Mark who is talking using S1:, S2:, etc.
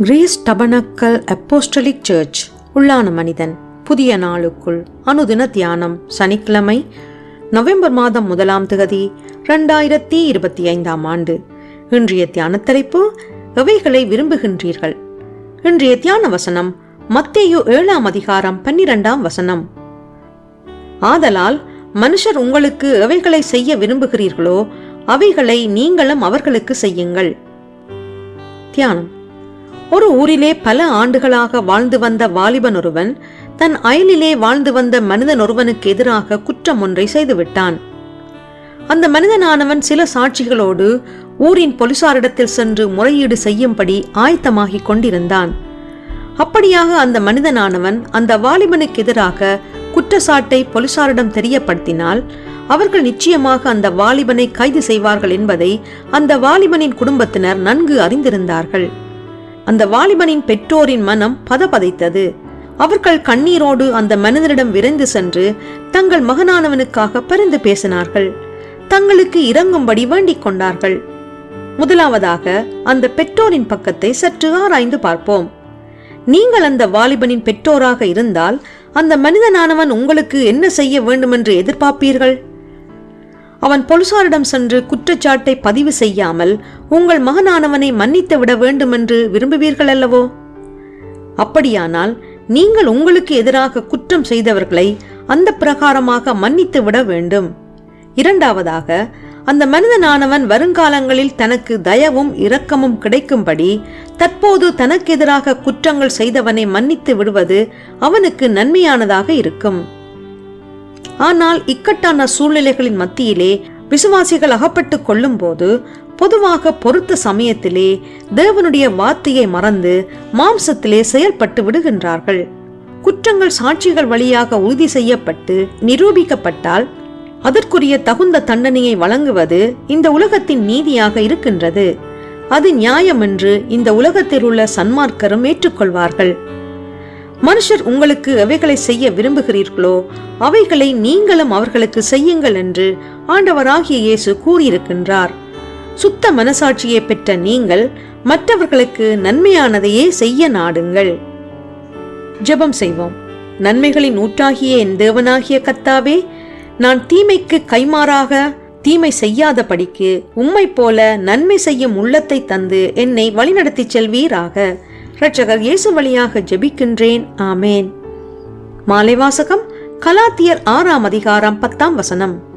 S1: Grace tabernacle apostolic search உள்ளான மனிதன் புதிய நாளுக்குள் அனுதின தியானம் சனிக்கிழமை நவம்பர் மாதம் முதலாம் திகதி ரெண்டாயிரத்தி இருபத்தி ஐந்தாம் ஆண்டு. இன்றைய தியான தலைப்பு எவைகளை விரும்புகின்றீர்கள்? இன்றைய தியான வசனம் மத்தேயு ஏழாம் அதிகாரம் பன்னிரெண்டாம் வசனம். ஆதலால் மனுஷர் உங்களுக்கு எவைகளை செய்ய விரும்புகிறீர்களோ அவைகளை நீங்களும் அவர்களுக்கு செய்யுங்கள். தியானம். ஒரு ஊரிலே பல ஆண்டுகளாக வாழ்ந்து வந்த வாலிபன் ஒருவன் தன் அயலிலே வாழ்ந்து வந்த மனிதன் ஒருவனுக்கு எதிராக குற்றம் ஒன்றை செய்துவிட்டான். அந்த மனிதனானவன் சில சாட்சிகளோடு ஊரின் போலீசாரிடத்தில் சென்று முறையீடு செய்யும்படி ஆயத்தமாகிக் கொண்டிருந்தான். அப்படியாக அந்த மனிதனானவன் அந்த வாலிபனுக்கு எதிராக குற்றச்சாட்டை போலீசாரிடம் தெரியப்படுத்தினால் அவர்கள் நிச்சயமாக அந்த வாலிபனை கைது செய்வார்கள் என்பதை அந்த வாலிபனின் குடும்பத்தினர் நன்கு அறிந்திருந்தார்கள். அந்த வாலிபனின் பெற்றோரின் மனம் பதபதைத்தது. அவர்கள் கண்ணீரோடு அந்த மனிதனிடம் விரைந்து சென்று தங்கள் மகனானவனுக்காக பரிந்து பேசினார்கள். தங்களுக்கு இறங்கும்படி வேண்டிக் கொண்டார்கள். முதலாவதாக அந்த பெற்றோரின் பக்கத்தை சற்று ஆராய்ந்து பார்ப்போம். நீங்கள் அந்த வாலிபனின் பெற்றோராக இருந்தால் அந்த மனிதனானவன் உங்களுக்கு என்ன செய்ய வேண்டுமென்று எதிர்பார்ப்பீர்கள்? அவன் பொலிசாரிடம் சென்று குற்றச்சாட்டை பதிவு செய்யாமல் உங்கள் மகனானவனை மன்னித்து விட வேண்டுமென்று விரும்புவீர்கள் அல்லவோ அப்படியானால் நீங்கள் உங்களுக்கு எதிராக குற்றம் செய்தவர்களை அந்த பிரகாரமாக மன்னித்து விட வேண்டும். இரண்டாவதாக அந்த மனிதனானவன் வருங்காலங்களில் தனக்கு தயவும் இரக்கமும் கிடைக்கும்படி தற்போது தனக்கு எதிராக குற்றங்கள் செய்தவனை மன்னித்து விடுவது அவனுக்கு நன்மையானதாக இருக்கும். ஆனால் இக்கட்டான சூழ்நிலைகளின் மத்தியிலே விசுவாசிகள் அகப்பட்டு கொள்ளும் போது பொதுவாக பொறுத்த சமயத்திலே தேவனுடைய வார்த்தையை மறந்து மாம்சத்திலே செயல்பட்டு விடுகின்றார்கள். குற்றங்கள் சாட்சிகள் வழியாக உறுதி செய்யப்பட்டு நிரூபிக்கப்பட்டால் அதற்குரிய தகுந்த தண்டனையை வழங்குவது இந்த உலகத்தின் நீதியாக இருக்கின்றது. அது நியாயம் என்று இந்த உலகத்தில் உள்ள சன்மார்க்கரும் ஏற்றுக்கொள்வார்கள். மனுஷர் உங்களுக்கு எவைகளை செய்ய விரும்புகிறீர்களோ? அவைகளை நீங்களும் அவர்களுக்கு செய்யுங்கள் என்று ஆண்டவராகிய இயேசு கூறியிருக்கின்றார். சுத்த மனசாட்சியை பெற்ற நீங்கள் மற்றவர்களுக்கு நன்மையானதையே செய்ய நாடுங்கள். ஜெபம் செய்வோம். நன்மைகளின் ஊற்றாகிய என் தேவனாகிய கத்தாவே நான் தீமைக்கு கைமாறாக தீமை செய்யாதபடிக்கு உம்மை போல நன்மை செய்யும் உள்ளத்தை தந்து என்னை வழிநடத்திச் செல்வீராக. இரட்சகர் இயேசு வழியாக ஜெபிக்கின்றேன். ஆமேன். மாலை வாசகம் கலாத்தியர் ஆறாம் அதிகாரம் பத்தாம் வசனம்.